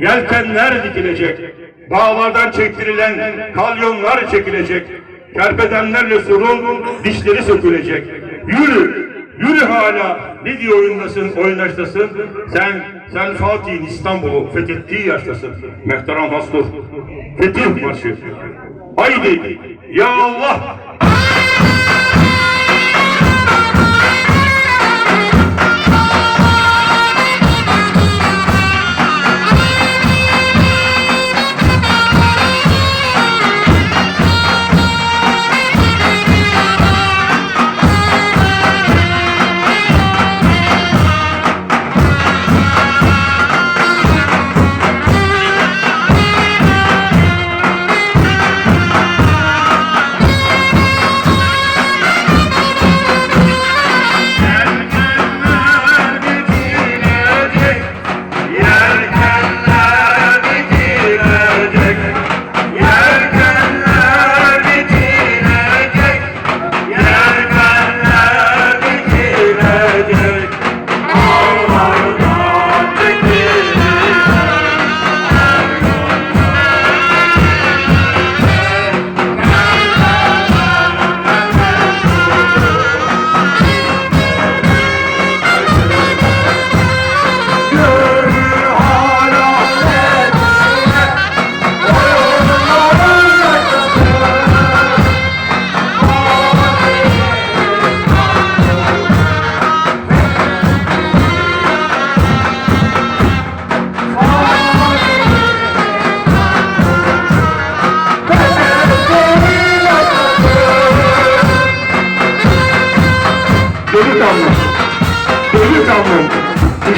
Yelkenler dikilecek. Dağlardan çektirilen kalyonlar çekilecek. Kerpetenlerle surun dişleri sökülecek. Yürü, yürü hala. Ne diye oyundasın, oynaştasın? Sen, sen Fatih'in İstanbul'u fethettiği yaştasın. Mehteram Hastur. Fetih marşı. Haydi, ya Allah!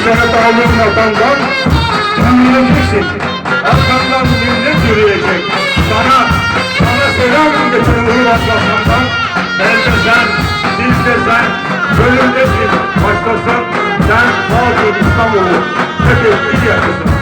İşaret aldığın vatandan tanıyacaksın. Arkandan millet yürüyecek. Sana, sana selam getirin Uyur Atlas'tan. Elde sen, dilde sen, gönüldesin. Baştasın, sen Fatih İstanbul'u fethettiği yaşasın.